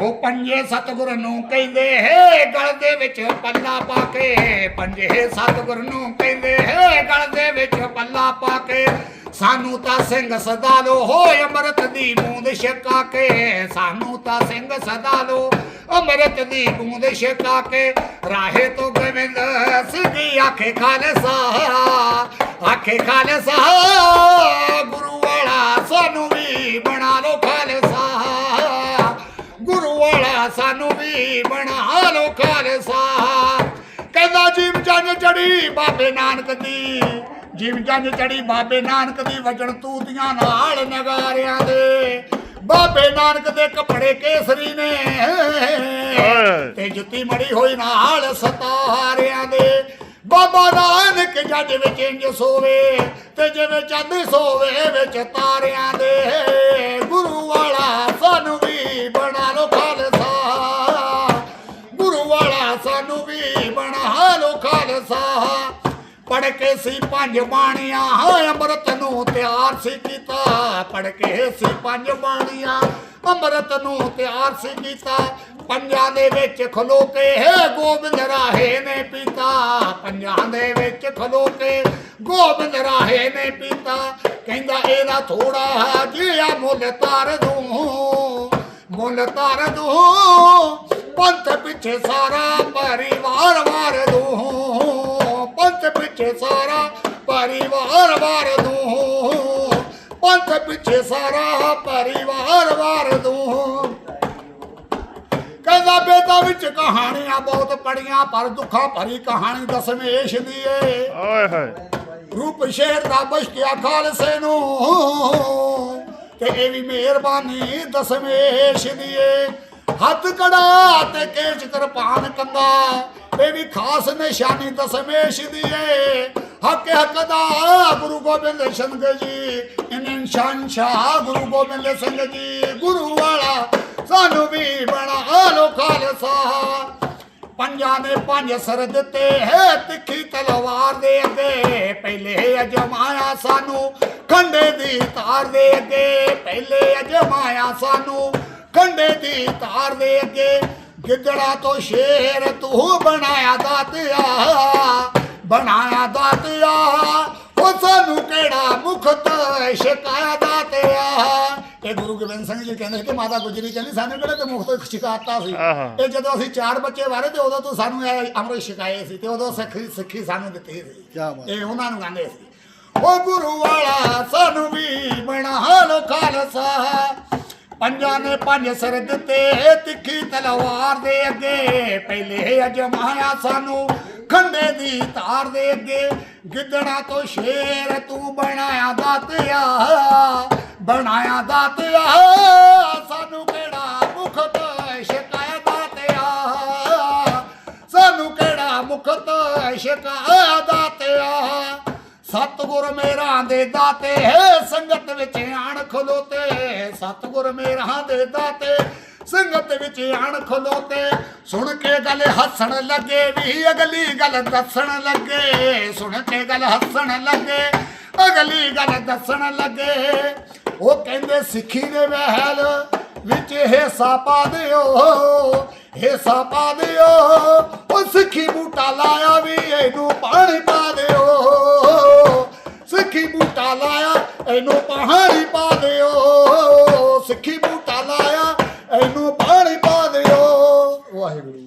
ਉਹ ਪੰਜੇ ਸਤਿਗੁਰ ਨੂੰ ਕਹਿੰਦੇ, ਹੈ ਗਲ ਦੇ ਵਿੱਚ ਪੱਲਾ ਪਾ ਕੇ। ਪੰਜੇ ਸਤਿਗੁਰ ਨੂੰ ਕਹਿੰਦੇ, ਹੈ ਗਲ ਦੇ ਵਿੱਚ ਪੱਲਾ ਪਾ ਕੇ। ਸਾਨੂੰ ਤਾਂ ਸਿੰਘ ਸਦਾ ਲੋ, ਹੋਏ ਅੰਮ੍ਰਿਤ ਦੀ ਬੂੰਦ ਛਕਾ ਕੇ। ਸਾਨੂੰ ਤਾਂ ਸਿੰਘ ਸਦਾ ਲੋ, ਅੰਮ੍ਰਿਤ ਦੀ ਬੂੰਦ ਛਕਾ ਕੇ। ਰਾਹੇ ਤੋਂ ਗੋਬਿੰਦ ਸਿੱਧੀ ਆਖੇ, ਖਾਲਸਾ ਆਖੇ, ਖਾਲਸਾ। ਵਾਲਾ ਸਾਨੂੰ ਵੀ ਬਣਾ ਲੋ ਖਾਲਸਾ। ਕਹਿੰਦਾ ਜੀਵ ਜੰਜ ਚੜੀ ਬਾਬੇ ਨਾਨਕ ਦੀ। ਜੀਵ ਜੰਜ ਚੜੀ ਬਾਬੇ ਨਾਨਕ ਦੀ ਵਜਣ ਤੂਤੀਆਂ ਨਾਲ ਨਗਾਰਿਆਂ ਦੇ। ਬਾਬੇ ਨਾਨਕ ਦੇ ਕੱਪੜੇ ਕੇਸਰੀ ਨੇ। ਤੇ ਜੁੱਤੀ ਮੜੀ ਹੋਈ ਨਾਲ ਸਤਾਰਿਆਂ ਦੇ। ਬਾਬਾ ਨਾਨਕ ਜੱਜ ਵਿੱਚ ਇੰਜ ਸੋਵੇ ਤੇ ਜਿਵੇਂ ਚੰਦ ਸੋਵੇ ਵਿੱਚ ਤਾਰਿਆਂ ਦੇ। ਖਾਲਸਾ ਪੜ ਕੇ ਸੀ ਪੰਜ ਬਾਣੀਆਂ ਅੰਮ੍ਰਿਤ ਨੂੰ ਤਿਆਰ ਸੀ ਕੀਤਾ। ਪੜ ਕੇ ਸੀ ਪੰਜ ਬਾਣੀਆਂ, ਅੰਮ੍ਰਿਤ ਨੂੰ ਤਿਆਰ ਸੀ ਕੀਤਾ। ਪੰਜਾਂ ਦੇ ਵਿੱਚ ਖਲੋ ਕੇ ਹੈ ਗੋਬਿੰਦ ਰਾਹੇ ਨੇ ਪੀਤਾ। ਪੰਜਾਂ ਦੇ ਵਿੱਚ ਖਲੋ ਕੇ ਗੋਬਿੰਦ ਰਾਹੇ ਨੇ ਪੀਤਾ। ਕਹਿੰਦਾ, ਇਹਦਾ ਥੋੜਾ ਜਿਹਾ ਮੁੱਲ ਤਾਰ ਦੂੰ। ਮੁੱਲ ਤਾਰ ਦੂੰ। ਪੰਥ ਪਿੱਛੇ ਸਾਰਾ ਪਰਿਵਾਰ ਸਾਰਾ ਪਰਿਵਾਰ ਵਾਰ ਦੂੰ। ਪੰਥ ਪਿੱਛੇ ਸਾਰਾ ਪਰਿਵਾਰ ਵਾਰ ਦੂੰ। ਕਹਿੰਦਾ ਬੇਤਾ ਵਿੱਚ ਕਹਾਣੀਆਂ ਬਹੁਤ ਪੜੀਆਂ ਪਰ ਦੁੱਖਾਂ ਭਰੀ ਕਹਾਣੀ ਦਸਮੇਸ਼ ਦੀ ਏ। ਓਏ ਹੋਏ। ਰੂਪ ਸ਼ੇਰ ਦਾ ਬਸ਼ਕਿਆ ਖਾਲਸੇ ਨੂੰ। ਤੇ ਇਹ ਵੀ ਮਿਹਰਬਾਨੀ ਦਸਮੇਸ਼ ਦੀ ਏ। ਹੱਥ ਕੜਾ ਤੇ ਕੇਚ ਕਿਰਪਾਨ ਕੰਗਾ ਇਹ ਵੀ ਖਾਸ ਨਿਸ਼ਾਨੀ ਦਸਮੇਸ਼ ਦੀ ਏ ਹੱਕ ਹੱਕ ਗੁਰੂ ਗੋਬਿੰਦ ਸਿੰਘ ਜੀ, ਇਨ ਸ਼ਾਨ ਸ਼ਾਹ ਗੁਰੂ ਗੋਬਿੰਦ ਸਿੰਘ ਜੀ, ਗੁਰੂ ਵਾਲਾ ਸਾਨੂੰ ਵੀ ਬਣਾ ਲੋ ਖਾਲਸਾ ਪੰਜਾਂ ਨੇ ਪੰਜ ਸਰ ਦਿੱਤੇ ਹੈ ਤਿੱਖੀ ਤਲਵਾਰ ਦੇ ਅੱਗੇ। ਪਹਿਲੇ ਅਜਮਾਇਆ ਸਾਨੂੰ, ਖੰਡੇ ਦੀ ਤਾਰ ਦੇ ਅੱਗੇ। ਪਹਿਲੇ ਅਜਮਾਇਆ ਸਾਨੂੰ ਖੰਡੇ ਦੀ ਤਾਰ ਦੇ ਅੱਗੇ ਗਿੱਦੜਾ ਤੋਂ ਸ਼ੇਰ ਤੂੰ ਬਣਾਇਆ ਦਾਤਿਆ ਬਣਾਇਆ ਦਾਤਿਆ। ਉਹ ਸਾਨੂੰ ਕਿਹੜਾ ਮੁਖਤ ਸ਼ਿਕਾਇਆ ਦਾਤਿਆ? ਇਹ ਗੁਰੂ ਗੋਬਿੰਦ ਸਿੰਘ ਜੀ ਕਹਿੰਦੇ ਕਿ ਮਾਤਾ ਗੁਜਰੀ ਕਹਿੰਦੀ ਸਾਨੂੰ ਕਿਹੜਾ ਤੇ ਮੁਖਤ ਸ਼ਿਕਾਇਤਾਂ ਸੀ। ਇਹ ਜਦੋਂ ਅਸੀਂ ਚਾਰ ਬੱਚੇ ਵਾਰੇ ਤੇ ਉਦੋਂ ਤੋਂ ਸਾਨੂੰ ਇਹ ਅੰਮ੍ਰਿਤ ਛਕਾਏ ਸੀ ਤੇ ਉਦੋਂ ਸਿੱਖੀ ਸਿੱਖੀ ਸਾਨੂੰ ਦਿੱਤੀ ਸੀ। ਇਹ ਉਹਨਾਂ ਨੂੰ ਕਹਿੰਦੇ ਸੀ। ਉਹ ਗੁਰੂ ਵਾਲਾ ਸਾਨੂੰ ਵੀ ਬਣਾ ਲੋ ਖਾਲਸਾ। ਪੰਜਾਂ ਨੇ ਪੰਜ ਸਿਰ ਦਿੱਤੇ, ਤਿੱਖੀ ਤਲਵਾਰ ਦੇ ਅੱਗੇ। ਪਹਿਲੇ ਅਜਮਾਇਆ ਸਾਨੂੰ ਖੰਡੇ ਦੀ ਧਾਰ ਦੇ ਅੱਗੇ। ਗਿੱਦੜਾ ਤੋਂ ਸ਼ੇਰ ਤੂੰ ਬਣਾਇਆ ਦਾਤਿਆ ਬਣਾਇਆ ਦਾਤਿਆ। ਸਾਨੂੰ ਕਿਹੜਾ ਮੁਖਤ ਸ਼ਿਕਾਇਤ ਦਾਤਿਆ? ਸਾਨੂੰ ਕਿਹੜਾ ਮੁਖਤ ਸ਼ਿਕਾਇਤ ਦਾਤਿਆ? ਸਤਗੁਰ ਮੇਰਾ ਦੇ ਦਾਤੇ, ਸੰਗਤ ਵਿੱਚ ਆਣ ਖਲੋਤੇ। ਸਤਗੁਰ ਮੇਰਾ ਦੇ ਦਾਤੇ, ਸੰਗਤ ਵਿੱਚ ਆਣ ਖਲੋਤੇ। ਸੁਣ ਕੇ ਗੱਲ ਹੱਸਣ ਲੱਗੇ, ਵੀ ਅਗਲੀ ਗੱਲ ਦੱਸਣ ਲੱਗੇ। ਸੁਣ ਕੇ ਗੱਲ ਹੱਸਣ ਲੱਗੇ, ਅਗਲੀ ਗੱਲ ਦੱਸਣ ਲੱਗੇ। ਉਹ ਕਹਿੰਦੇ, ਸਿੱਖੀ ਦੇ ਮਹਿਲ ਵਿੱਚ ਹਿੱਸਾ ਪਾ ਦਿਓ, ਹਿੱਸਾ ਪਾ ਦਿਓ। ਉਹ ਸਿੱਖੀ ਬੂਟਾ ਲਾਇਆ ਵੀ ਇਹਨੂੰ ਇਹਨੂੰ ਪਾਣੀ ਪਾ ਦਿਓ ਸਿੱਖੀ